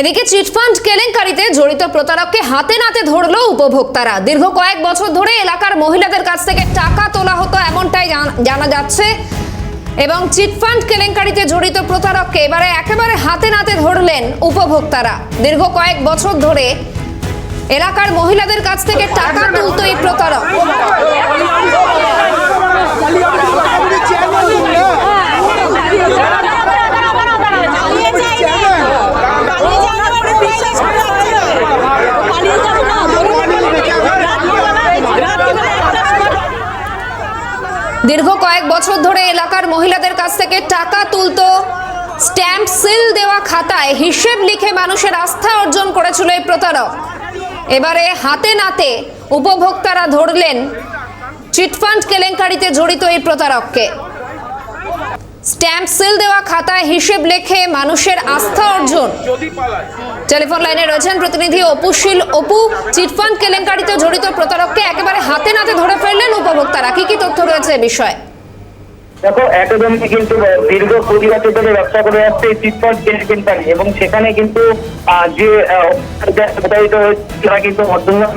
এদিকে চিটফান্ড কেলেঙ্কারিতে জড়িত প্রতারককে হাতে নাতে ধরল উপভোক্তারা। দীর্ঘ কয়েক বছর ধরে এলাকার মহিলাদের কাছ থেকে টাকা তোলা হতো এমনটাই জান- যাচ্ছে। এবং চিটফান্ড কেলেঙ্কারিতে জড়িত প্রতারককে এবারে একেবারে হাতে নাতে ধরলেন উপভোক্তারা। দীর্ঘ কয়েক বছর ধরে এলাকার মহিলাদের কাছ থেকে টাকা তুলত এই প্রতারক। দীর্ঘ কয়েক বছর ধরে এলাকার মহিলাদের কাছ থেকে টাকা তুলত, স্ট্যাম্প সিল দেওয়া খাতায় হিসেব লিখে মানুষের আস্থা অর্জন করেছিল এই প্রতারক। এবারে হাতে নাতে উপভোক্তারা ধরলেন চিটফান্ড কেলেঙ্কারিতে জড়িত এই প্রতারককে। স্ট্যাম্প সিল দেওয়া খাতায় হিসেব লেখে মানুষের আস্থা অর্জন। টেলিফোন লাইনে রয়েছেন প্রতিনিধি অপুশীল অপু, চিটফান্ড কেলেঙ্কারিতে জড়িত প্রতারককে একেবারে হাতে নাতে ধরে ফেললেন উপভোক্তারা। কি কি তথ্য রয়েছে বিষয়ে? দেখো, একদমই কিন্তু দীর্ঘ কুড়ি ধরে ব্যবসা করে যাচ্ছে এই চিটফান্ড কেন্দ্রি এবং সেখানে কিন্তু যে প্রতারিত হয়েছে, তারা কিন্তু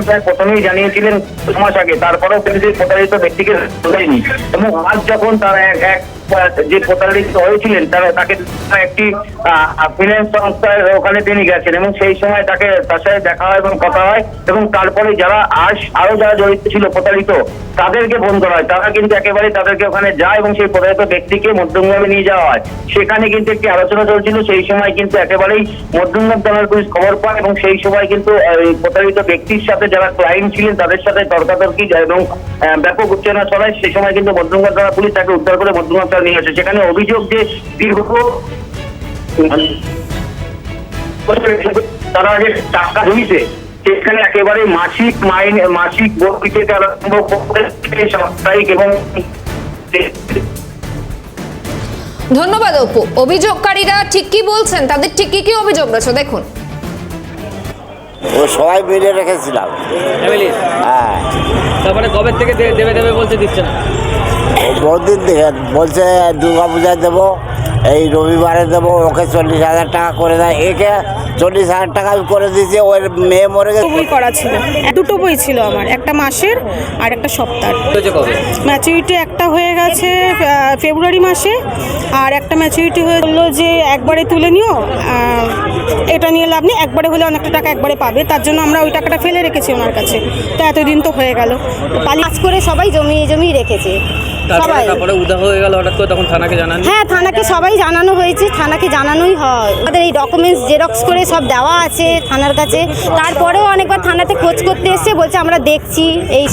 প্রায় প্রথমেই জানিয়েছিলেন দু মাস আগে। তারপরেও কিন্তু সেই প্রতারিত ব্যক্তিকে ধরেনি। এবং আজ যখন তারা এক এক যে প্রতারিত হয়েছিলেন, তারা তাকে একটি ফিনান্স সংস্থার ওখানে তিনি গেছেন এবং সেই সময় তাকে তার সাথে দেখা হয় এবং কথা হয় এবং তারপরে যারা আস, আরও যারা জড়িত ছিল প্রতারিত, তাদেরকে ফোন করা হয়। তারা কিন্তু একেবারে তাদেরকে ওখানে যায় এবং সেই প্রতারিত ব্যক্তিকে মধ্যমগ্রামে নিয়ে যাওয়া হয়। সেখানে কিন্তু একটি আলোচনা চলছিল, সেই সময় কিন্তু একেবারেই মধ্যমগ্রাম থানার পুলিশ খবর পায় এবং সেই সময় কিন্তু প্রতারিত ব্যক্তির সাথে যারা ক্লায়েন্ট ছিলেন, তাদের সাথে তর্কাতর্কি, এবং ব্যাপক উত্তেজনা চলায় সেই সময় কিন্তু মধ্যমগ্রাম থানা পুলিশ তাকে উদ্ধার করে মধ্যমগ্রাম নিয়ে আসে। সেখানে অভিযোগ যে দীর্ঘ তারা যে টাকা জমিছে সেখানে একেবারে মাসিক মাইনে মাসিক বই থেকে আরম্ভ করে সাপ্তাহিক এবং ধন্যবাদ অপু। অভিযোগকারীরা ঠিক কি বলছেন? তাদের ঠিক কি কি অভিযোগ রয়েছে? দেখুন। ও সবাই মিলে রেখেছিলাম। হ্যাঁ। তারপরে কবে থেকে দেবে দেবে বলছে দিচ্ছে না? বহুদিন থেকে বলছে দুর্গা পূজায় দেবো এই রবিবারে দেবো ওকে চল্লিশ হাজার টাকা করে দেয়। একে চল্লিশ হাজার টাকা করে দিয়েছি ওর মেয়ে মরে গেছে। বই করা ছিল। দুটো বই ছিল আমার একটা মাসের আর একটা সপ্তাহ ম্যাচুরিটি একটা হয়ে গেছে ফেব্রুয়ারি মাসে আর একটা ম্যাচুরিটি হয়ে বলল যে একবারে তুলে নিও এটা নিয়ে লাভ নেই। একবারে হলে অনেকটা টাকা একবারে পাবে। তার জন্য আমরা ওই টাকাটা ফেলে রেখেছি ওনার কাছে। তো এতদিন তো হয়ে গেল। পালি কাজ করে সবাই জমিয়ে জমিয়ে রেখেছে। সবাই। তারপরে উদা হয়ে গেল হঠাৎ করে তখন থানাকে জানান হ্যাঁ থানাকে সবাই জানানো হয়েছে। থানাকে জানানোই হয়। আমাদের এই ডকুমেন্টস জেরক্স করে সব দেওয়া আছে থানার কাছে। তারপরেও অনেকবার থানাতে খোঁজ করতে এসছে বলছে আমরা দেখছি। এই সব